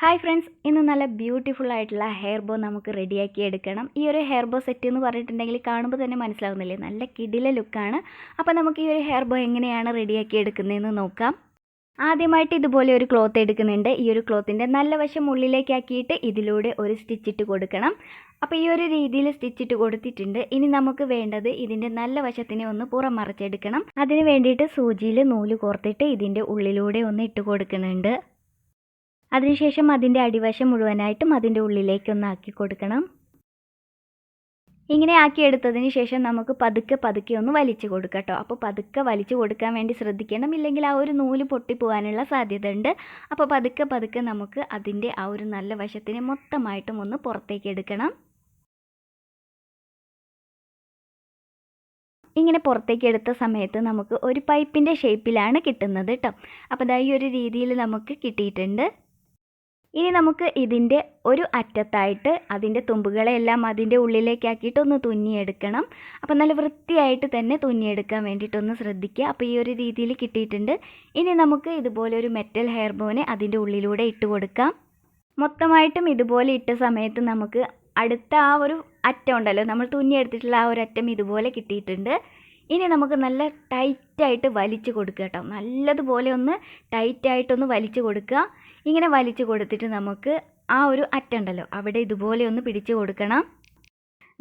Hi friends ഇന്ന് നല്ല beautiful ആയിട്ടുള്ള ഹെയർ ബോ നമുക്ക് റെഡിയാക്കി എടുക്കണം. ഈ ഒരു ഹെയർ ബോ സെറ്റ് എന്ന് പറഞ്ഞിട്ടുണ്ടെങ്കിൽ കാണുമ്പോൾ തന്നെ മനസ്സിലാവുന്നില്ലേ? നല്ല കിടില ലുക്കാണ് അപ്പോൾ നമുക്ക് ഈ ഒരു ഹെയർ ബോ എങ്ങനെയാണ് റെഡിയാക്കി എടുക്കുന്നതെന്ന് നോക്കാം. ആദ്യമായിട്ട് ഇതുപോലെ ഒരു ക്ലോത്ത് എടുക്കുന്നുണ്ട്. ഈ ഒരു ക്ലോത്തിന്റെ നല്ല വശം ഉള്ളിലേക്കാക്കിയിട്ട് ഇതിലൂടെ ഒരു സ്റ്റിച്ചിട്ട് കൊടുക്കണം. അപ്പോൾ ഈ ഒരു രീതിയിൽ സ്റ്റിച്ചിട്ട് കൊടുത്തിട്ടുണ്ട്. ഇനി നമുക്ക് വേണ്ടത് ഇതിന്റെ നല്ല വശത്തിനെ ഒന്ന് പുറം മറിച്ചെടുക്കണം. അതിന് വേണ്ടിയിട്ട് സൂചിയിൽ നൂൽ കോർത്തിട്ട് ഇതിന്റെ ഉള്ളിലൂടെ ഒന്ന് ഇട്ട് കൊടുക്കുന്നുണ്ട്. അതിനുശേഷം അതിന്റെ അടിവശം മുഴുവനായിട്ടും അതിന്റെ ഉള്ളിലേക്കൊന്ന് ആക്കി കൊടുക്കണം. ഇങ്ങനെ ആക്കി എടുത്തതിന് ശേഷം നമുക്ക് പതുക്കെ പതുക്കെ ഒന്ന് വലിച്ചു കൊടുക്കാം കേട്ടോ. അപ്പോൾ പതുക്കെ വലിച്ചു കൊടുക്കാൻ വേണ്ടി ശ്രദ്ധിക്കണം. ഇല്ലെങ്കിൽ ആ ഒരു നൂൽ പൊട്ടിപ്പോകാനുള്ള സാധ്യത ഉണ്ട് അപ്പോൾ പതുക്കെ പതുക്കെ നമുക്ക് അതിന്റെ ആ ഒരു നല്ല വശത്തിനെ മൊത്തമായിട്ടും ഒന്ന് പുറത്തേക്ക് എടുക്കണം. ഇങ്ങനെ പുറത്തേക്ക് എടുത്ത സമയത്ത് നമുക്ക് ഒരു പൈപ്പിന്റെ ഷേപ്പിലാണ് കിട്ടുന്നത് കേട്ടോ. അപ്പോൾ ഈ ഒരു രീതിയിൽ നമുക്ക് കിട്ടിയിട്ടുണ്ട്. ഇനി നമുക്ക് ഇതിന്റെ ഒരു അറ്റത്തായിട്ട് അതിന്റെ തുമ്പുകളെല്ലാം അതിന്റെ ഉള്ളിലേക്കാക്കിയിട്ട് ഒന്ന് തുന്നിയെടുക്കണം. അപ്പോൾ നല്ല വൃത്തിയായിട്ട് തന്നെ തുന്നിയെടുക്കാൻ വേണ്ടിയിട്ടൊന്ന് ശ്രദ്ധിക്കുക. അപ്പോൾ ഈ ഒരു രീതിയിൽ കിട്ടിയിട്ടുണ്ട്. ഇനി നമുക്ക് ഇതുപോലെ ഒരു മെറ്റൽ ഹെയർ ബോനെ അതിന്റെ ഉള്ളിലൂടെ ഇട്ട് കൊടുക്കാം. മൊത്തമായിട്ടും ഇതുപോലെ ഇട്ട സമയത്ത് നമുക്ക് അടുത്ത ആ ഒരു അറ്റം ഉണ്ടല്ലോ നമ്മൾ തുന്നിയെടുത്തിട്ടുള്ള ആ ഒരു അറ്റം ഇതുപോലെ കിട്ടിയിട്ടുണ്ട്. ഇനി നമുക്ക് നല്ല ടൈറ്റായിട്ട് വലിച്ചു കൊടുക്കുക കേട്ടോ. നല്ലതുപോലെ ഒന്ന് ടൈറ്റായിട്ടൊന്ന് വലിച്ചു കൊടുക്കുക. ഇങ്ങനെ വലിച്ചു കൊടുത്തിട്ട് നമുക്ക് ആ ഒരു അറ്റുണ്ടല്ലോ. അവിടെ ഇതുപോലെ ഒന്ന് പിടിച്ചു കൊടുക്കണം.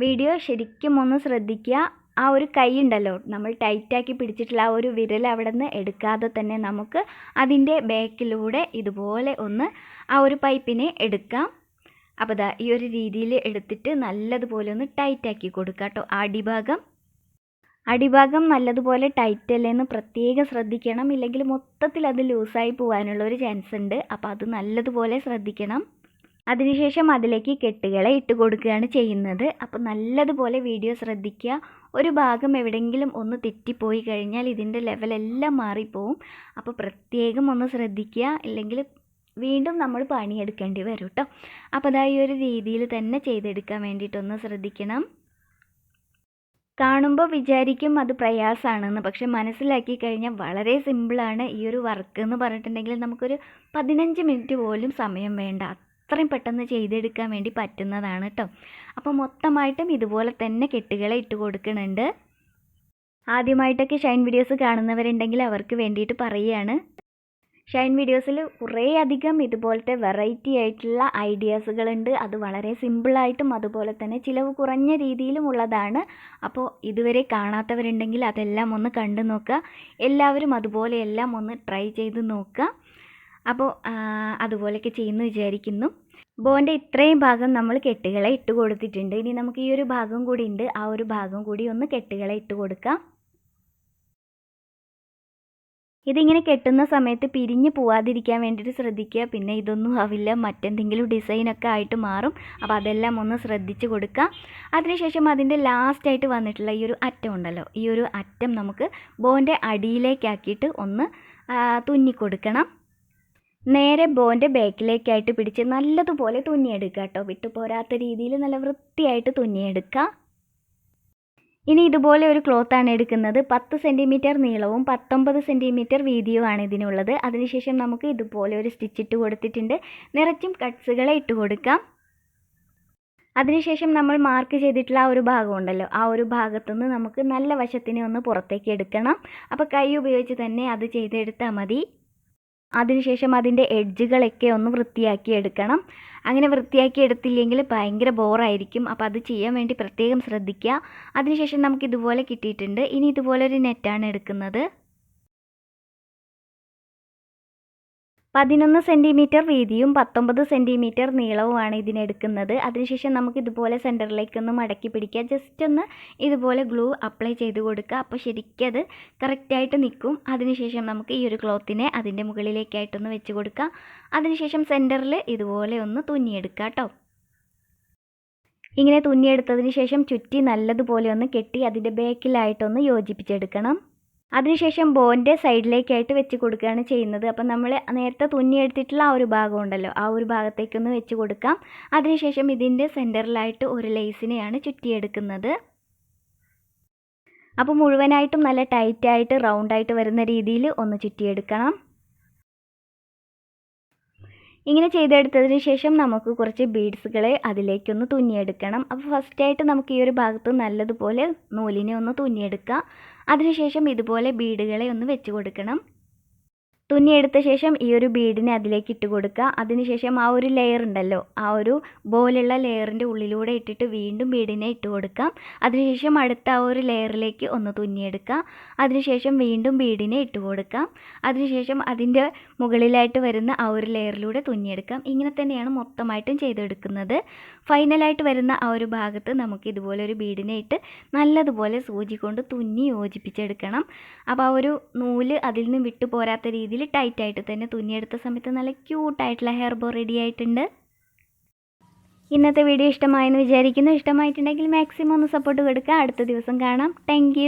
വീഡിയോ ശരിക്കും ഒന്ന് ശ്രദ്ധിക്കുക. ആ ഒരു കൈ ഉണ്ടല്ലോ. നമ്മൾ ടൈറ്റാക്കി പിടിച്ചിട്ടുള്ള ആ ഒരു വിരൽ അവിടെ നിന്ന് എടുക്കാതെ തന്നെ നമുക്ക് അതിന്റെ ബാക്കിലൂടെ ഇതുപോലെ ഒന്ന് ആ ഒരു പൈപ്പിനെ എടുക്കാം. അപ്പോൾ ദാ ഈ ഒരു രീതിയിൽ എടുത്തിട്ട് നല്ലതുപോലെ ഒന്ന് ടൈറ്റാക്കി കൊടുക്കാം കേട്ടോ. അടിഭാഗം. അടിഭാഗം നല്ലതുപോലെ ടൈറ്റ് അല്ലേന്ന് പ്രത്യേകം ശ്രദ്ധിക്കണം. ഇല്ലെങ്കിൽ മൊത്തത്തിൽ അത് ലൂസായി പോകാനുള്ള ഒരു ചാൻസ് ഉണ്ട്. അപ്പോൾ അത് നല്ലതുപോലെ ശ്രദ്ധിക്കണം. അതിനുശേഷം അതിലേക്ക് കെട്ടുകളെ ഇട്ട് കൊടുക്കുകയാണ് ചെയ്യുന്നത്. അപ്പോൾ നല്ലതുപോലെ വീഡിയോ ശ്രദ്ധിക്കുക. ഒരു ഭാഗം എവിടെയെങ്കിലും ഒന്ന് തെറ്റിപ്പോയി കഴിഞ്ഞാൽ ഇതിന്റെ ലെവലെല്ലാം മാറിപ്പോവും. അപ്പോൾ പ്രത്യേകം ഒന്ന് ശ്രദ്ധിക്കുക. ഇല്ലെങ്കിൽ വീണ്ടും നമ്മൾ പണിയെടുക്കേണ്ടി വരും കേട്ടോ അപ്പോൾ അതാ ഈ ഒരു രീതിയിൽ തന്നെ ചെയ്തെടുക്കാൻ വേണ്ടിയിട്ടൊന്ന് ശ്രദ്ധിക്കണം. കാണുമ്പോൾ വിചാരിക്കും അത് പ്രയാസമാണെന്ന് പക്ഷെ മനസ്സിലാക്കി കഴിഞ്ഞാൽ വളരെ സിമ്പിളാണ് ഈ ഒരു വർക്ക് എന്ന് പറഞ്ഞിട്ടുണ്ടെങ്കിൽ നമുക്കൊരു പതിനഞ്ച് മിനിറ്റ് പോലും സമയം വേണ്ട. അത്രയും പെട്ടെന്ന് ചെയ്തെടുക്കാൻ വേണ്ടി പറ്റുന്നതാണ് കേട്ടോ അപ്പോൾ മൊത്തമായിട്ടും ഇതുപോലെ തന്നെ കെട്ടുകളെ ഇട്ട് കൊടുക്കുന്നുണ്ട്. ആദ്യമായിട്ടൊക്കെ ഷൈൻ വീഡിയോസ് കാണുന്നവരുണ്ടെങ്കിൽ അവർക്ക് വേണ്ടിയിട്ട് പറയുകയാണ്. ഷൈൻ വീഡിയോസിൽ കുറേ അധികം ഇതുപോലത്തെ വെറൈറ്റി ആയിട്ടുള്ള ഐഡിയാസുകളുണ്ട് അത് വളരെ സിമ്പിളായിട്ടും അതുപോലെ തന്നെ ചിലവ് കുറഞ്ഞ രീതിയിലും ഉള്ളതാണ്. അപ്പോൾ ഇതുവരെ കാണാത്തവരുണ്ടെങ്കിൽ അതെല്ലാം ഒന്ന് കണ്ടു നോക്കുക. എല്ലാവരും അതുപോലെ എല്ലാം ഒന്ന് ട്രൈ ചെയ്ത് നോക്കുക. അപ്പോൾ അതുപോലെയൊക്കെ ചെയ്യുന്നു വിചാരിക്കുന്നു. ബോന്റെ ഇത്രയും ഭാഗം നമ്മൾ കെട്ടുകളെ ഇട്ട് കൊടുത്തിട്ടുണ്ട് ഇനി നമുക്ക് ഈ ഒരു ഭാഗം കൂടി ഉണ്ട്. ആ ഒരു ഭാഗം കൂടി ഒന്ന് കെട്ടുകളെ ഇട്ട് കൊടുക്കാം ഇതിങ്ങനെ കെട്ടുന്ന സമയത്ത് പിരിഞ്ഞ് പോവാതിരിക്കാൻ വേണ്ടിയിട്ട് ശ്രദ്ധിക്കുക. പിന്നെ ഇതൊന്നും ആവില്ല. മറ്റെന്തെങ്കിലും ഡിസൈനൊക്കെ ആയിട്ട് മാറും. അപ്പോൾ അതെല്ലാം ഒന്ന് ശ്രദ്ധിച്ച് കൊടുക്കുക. അതിനുശേഷം അതിന്റെ ലാസ്റ്റായിട്ട് വന്നിട്ടുള്ള ഈ ഒരു അറ്റം ഉണ്ടല്ലോ. ഈ ഒരു അറ്റം നമുക്ക് ബോന്റെ അടിയിലേക്കാക്കിയിട്ട് ഒന്ന് തുന്നിക്കൊടുക്കണം നേരെ ബോന്റെ ബാക്കിലേക്കായിട്ട് പിടിച്ച് നല്ലതുപോലെ തുന്നിയെടുക്കുക കേട്ടോ. വിട്ടു പോരാത്ത രീതിയിൽ നല്ല വൃത്തിയായിട്ട് തുന്നിയെടുക്കുക. ഇനി ഇതുപോലെ ഒരു ക്ലോത്താണ് എടുക്കുന്നത്. പത്ത് സെന്റിമീറ്റർ നീളവും പത്തൊമ്പത് സെന്റിമീറ്റർ വീതിയുമാണ് ഇതിനുള്ളത്. അതിനുശേഷം നമുക്ക് ഇതുപോലെ ഒരു സ്റ്റിച്ച് ഇട്ട് കൊടുത്തിട്ടുണ്ട്. നിറച്ചും കട്ട്സുകളെ ഇട്ട് കൊടുക്കാം. അതിനുശേഷം നമ്മൾ മാർക്ക് ചെയ്തിട്ടുള്ള ആ ഒരു ഭാഗം ഉണ്ടല്ലോ ആ ഒരു ഭാഗത്തുനിന്ന് നമുക്ക് നല്ല വശത്തിനെ ഒന്ന് പുറത്തേക്ക് എടുക്കണം. അപ്പോൾ കൈ ഉപയോഗിച്ച് തന്നെ അത് ചെയ്തെടുത്താൽ മതി. അതിനുശേഷം അതിന്റെ എഡ്ജുകളൊക്കെ ഒന്ന് വൃത്തിയാക്കി എടുക്കണം. അങ്ങനെ വൃത്തിയാക്കി എടുത്തില്ലെങ്കിൽ ഭയങ്കര ബോറായിരിക്കും. അപ്പോൾ അത് ചെയ്യാൻ വേണ്ടി പ്രത്യേകം ശ്രദ്ധിക്കുക. അതിനുശേഷം നമുക്ക് ഇതുപോലെ കിട്ടിയിട്ടുണ്ട്. ഇനി ഇതുപോലെ ഇതുപോലൊരു നെറ്റാണ് എടുക്കുന്നത്. പതിനൊന്ന് സെന്റിമീറ്റർ വീതിയും പത്തൊമ്പത് സെന്റിമീറ്റർ നീളവുമാണ് ഇതിനെടുക്കുന്നത് അതിനുശേഷം നമുക്ക് ഇതുപോലെ സെന്ററിലേക്കൊന്ന് മടക്കി പിടിക്കുക. ജസ്റ്റ് ഒന്ന് ഇതുപോലെ ഗ്ലൂ അപ്ലൈ ചെയ്ത് കൊടുക്കുക. അപ്പോൾ ശരിക്കത് കറക്റ്റായിട്ട് നിൽക്കും. അതിനുശേഷം നമുക്ക് ഈ ഒരു ക്ലോത്തിനെ അതിന്റെ മുകളിലേക്കായിട്ടൊന്ന് വെച്ച് കൊടുക്കുക അതിനുശേഷം സെന്ററിൽ ഇതുപോലെ ഒന്ന് തുന്നിയെടുക്കുക കേട്ടോ. ഇങ്ങനെ തുന്നിയെടുത്തതിന് ശേഷം ചുറ്റി നല്ലതുപോലെ ഒന്ന് കെട്ടി അതിന്റെ ബാക്കിലായിട്ടൊന്ന് യോജിപ്പിച്ചെടുക്കണം. അതിനുശേഷം ബോന്റെ സൈഡിലേക്കായിട്ട് വെച്ച് കൊടുക്കുകയാണ് ചെയ്യുന്നത്. അപ്പം നമ്മൾ നേരത്തെ തുന്നിയെടുത്തിട്ടുള്ള ആ ഒരു ഭാഗം ഉണ്ടല്ലോ ആ ഒരു ഭാഗത്തേക്കൊന്ന് വെച്ച് കൊടുക്കാം. അതിനുശേഷം ഇതിന്റെ സെന്ററിലായിട്ട് ഒരു ലേസിനെയാണ് ചുറ്റിയെടുക്കുന്നത്. അപ്പോൾ മുഴുവനായിട്ടും നല്ല ടൈറ്റായിട്ട് റൗണ്ടായിട്ട് വരുന്ന രീതിയിൽ ഒന്ന് ചുറ്റിയെടുക്കണം. ഇങ്ങനെ ചെയ്തെടുത്തതിന് ശേഷം നമുക്ക് കുറച്ച് ബീഡ്സുകളെ അതിലേക്കൊന്ന് തുന്നിയെടുക്കണം. അപ്പോൾ ഫസ്റ്റായിട്ട് നമുക്ക് ഈ ഒരു ഭാഗത്ത് നല്ലതുപോലെ നൂലിനെ ഒന്ന് തുന്നിയെടുക്കാം. അതിനുശേഷം ഇതുപോലെ ബീഡുകളെ ഒന്ന് വെച്ച് കൊടുക്കണം. തുന്നിയെടുത്ത ശേഷം ഈ ഒരു ബീഡിനെ അതിലേക്ക് ഇട്ട് കൊടുക്കുക. അതിനുശേഷം ആ ഒരു ലെയർ ഉണ്ടല്ലോ ആ ഒരു ബോലുള്ള ലെയറിന്റെ ഉള്ളിലൂടെ ഇട്ടിട്ട് വീണ്ടും ബീഡിനെ ഇട്ട് കൊടുക്കാം അതിനുശേഷം അടുത്ത ആ ഒരു ലെയറിലേക്ക് ഒന്ന് തുന്നിയെടുക്കുക. അതിനുശേഷം വീണ്ടും ബീഡിനെ ഇട്ട് കൊടുക്കാം അതിനുശേഷം അതിന്റെ മുകളിലായിട്ട് വരുന്ന ആ ഒരു ലെയറിലൂടെ തുന്നിയെടുക്കാം ഇങ്ങനെ തന്നെയാണ് മൊത്തമായിട്ടും ചെയ്തെടുക്കുന്നത്. ഫൈനലായിട്ട് വരുന്ന ആ ഒരു ഭാഗത്ത് നമുക്ക് ഇതുപോലെ ഒരു ബീഡിനെ ഇട്ട് നല്ലതുപോലെ സൂചി കൊണ്ട് തുന്നി യോജിപ്പിച്ചെടുക്കണം. അപ്പോൾ ആ ഒരു നൂൽ അതിൽ നിന്ന് വിട്ടു പോരാത്ത രീതിയിൽ ടൈറ്റായിട്ട് തന്നെ തുന്നിയെടുത്ത സമയത്ത് നല്ല ക്യൂട്ടായിട്ടുള്ള ഹെയർ ബോ റെഡി ആയിട്ടുണ്ട്. ഇന്നത്തെ വീഡിയോ ഇഷ്ടമായെന്ന് വിചാരിക്കുന്നു. ഇഷ്ടമായിട്ടുണ്ടെങ്കിൽ മാക്സിമം ഒന്ന് സപ്പോർട്ട് കൊടുക്കുക. അടുത്ത ദിവസം കാണാം. താങ്ക്